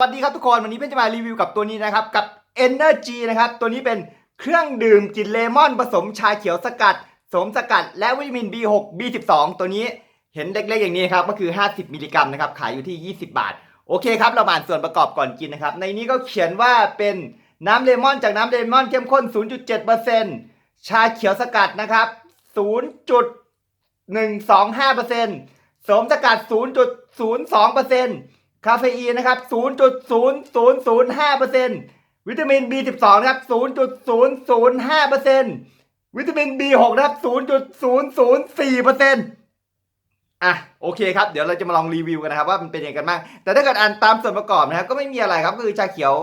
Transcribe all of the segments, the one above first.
สวัสดีครับทุกคน วันนี้เพื่อนจะมารีวิวกับตัวนี้นะครับ กับ Energy นะครับ ตัวนี้เป็นเครื่องดื่มกลิ่นเลมอนผสมชาเขียวสกัด สมสกัด และวิตามิน B6 B12 ตัวนี้เห็นเล็กๆอย่างนี้ครับ ก็คือ 50 มิลลิกรัมนะครับ ขายอยู่ที่ 20 บาท โอเคครับ เรามาอ่านส่วนประกอบก่อนกินนะครับ ในนี้ก็เขียนว่าเป็นน้ำเลมอนจากน้ำเลมอนเข้มข้น 0.7%ชาเขียวสกัดนะครับ 0.125%สมสกัด 0.02% คาเฟอีนนะครับ0.0005%วิตามิน B12 นะครับ0.005%วิตามิน B6 นะครับ0.004%อะโอเคครับเดี๋ยวเราจะมาลองรีวิวกันนะครับว่ามันเป็นยังไงกันบ้างแต่ถ้าเกิดอ่านตามส่วนประกอบนะครับก็ไม่มีอะไรครับก็คือชาเขียว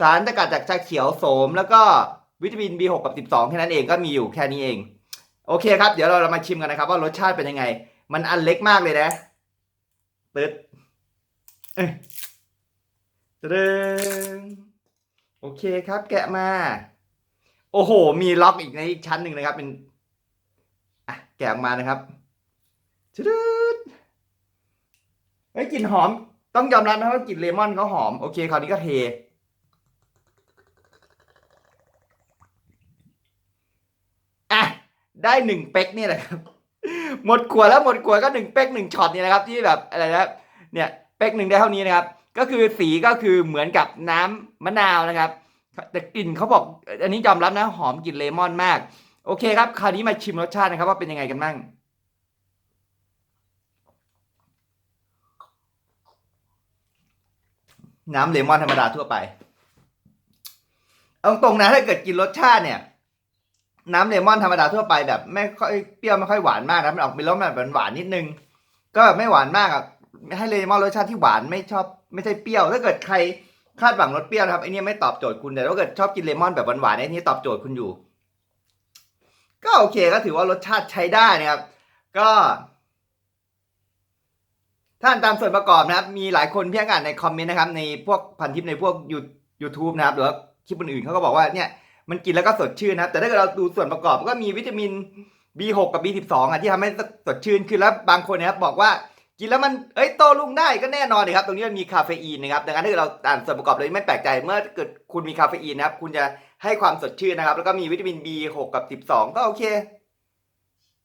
สารสกัดจากชาเขียวโสม แล้วก็วิตามิน B6 กับ 12แค่นั้นเองก็มีอยู่แค่นี้เอง โอเคครับ เดี๋ยวเรามาชิมกันนะครับว่ารสชาติเป็นยังไง มันอันเล็กมากเลยนะตึ๊ด เอ้ยตะดึงโอเคครับแกะมา โอ้โห มีล็อกอีกในอีกชั้นหนึ่งนะครับ เป็นอะแกะออกมานะครับตะดึดเฮ้ยกลิ่นหอม ต้องยอมรับนะว่ากลิ่นเลมอนเขาหอม โอเคคราวนี้ก็เท อะ ได้หนึ่งเป๊กนี่แหละครับ หมดขวดแล้วหมดขวดก็หนึ่งเป๊กหนึ่งช็อตนี่นะครับ ที่แบบอะไรนะเนี่ย เป๊กหนึ่งได้เท่านี้นะครับ ก็คือสีก็คือเหมือนกับน้ำมะนาวนะครับ แต่กลิ่นเขาบอก อันนี้ยอมรับนะหอมกลิ่นเลมอนมาก โอเคครับ คราวนี้มาชิมรสชาตินะครับ ว่าเป็นยังไงกันบ้างน้ำเลมอนธรรมดาทั่วไป เอาตรงนะถ้าเกิดกินรสชาติเนี่ย น้ำเลมอนธรรมดาทั่วไปแบบ ไม่ค่อยเปรี้ยวไม่ค่อยหวานมากนะมันออกเป็นรสแบบหวานนิดนึง ก็แบบไม่หวานมากอะ ให้เลมอนรสชาติที่หวานไม่ชอบไม่ใช่เปรี้ยว ถ้าเกิดใครคาดหวังรสเปรี้ยวนะครับไอเนี้ยไม่ตอบโจทย์คุณแต่ถ้าเกิดชอบกินเลมอนแบบหวานๆไอเนี้ยตอบโจทย์คุณอยู่ ก็โอเคก็ถือว่ารสชาติใช้ได้นะครับ ก็ถ้าอ่านตามส่วนประกอบนะครับ มีหลายคนเพียงอ่านในคอมเมนต์นะครับ ในพวกพันทิปในพวกยูทูบนะครับ หรือว่าคลิปอื่นๆเขาก็บอกว่าเนี่ยมันกินแล้วก็สดชื่นนะครับ แต่ถ้าเกิดเราดูส่วนประกอบก็มีวิตามิน B6 กับ B12 อะที่ทำให้สดชื่นขึ้นแล้วบางคนนะครับบอกว่า กินแล้วมันเอ้ยโตรุ่งได้ก็แน่นอนเลยครับ ตรงนี้มันมีคาเฟอีนนะครับดังนั้นถ้าเกิดเราอ่านส่วนประกอบเลยไม่แปลกใจเมื่อเกิดคุณมีคาเฟอีนนะครับ คุณจะให้ความสดชื่นนะครับ แล้วก็มีวิตามิน B6 กับ 12 ก็โอเค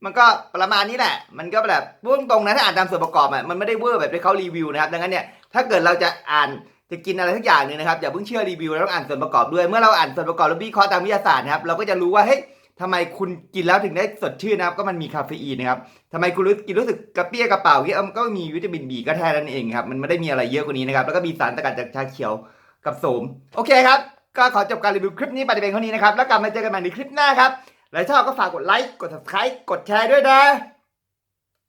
มันก็ประมาณนี้แหละ มันก็แบบพูดตรงๆนะถ้าอ่านตามส่วนประกอบอะมันไม่ได้เวอร์แบบที่เขารีวิวนะครับ ดังนั้นเนี่ยถ้าเกิดเราจะอ่านจะกินอะไรทุกอย่างหนึ่งนะครับอย่าเพิ่งเชื่อรีวิวเราต้องอ่านส่วนประกอบด้วย เมื่อเราอ่านส่วนประกอบแล้ววิเคราะห์ตามวิทยาศาสตร์นะครับเราก็จะรู้ว่าเฮ้ย ทำไมคุณกินแล้วถึงได้สดชื่นนะครับ ก็มันมีคาเฟอีนนะครับทำไมคุณรู้กินรู้สึกกระเปี้ยกระเป๋าเนี่ยก็มีวิตามินบีก็แท้นั่นเองครับ มันไม่ได้มีอะไรเยอะกว่านี้นะครับ แล้วก็มีสารสกัดจากชาเขียวกับโสม โอเคครับ ก็ขอจบการรีวิวคลิปนี้ไปเพียงเท่านี้นะครับ แล้วกลับมาเจอกันใหม่ในคลิปหน้าครับ หละถ้าชอบก็ฝากกดไลค์ กด subscribe กดแชร์ด้วยนะ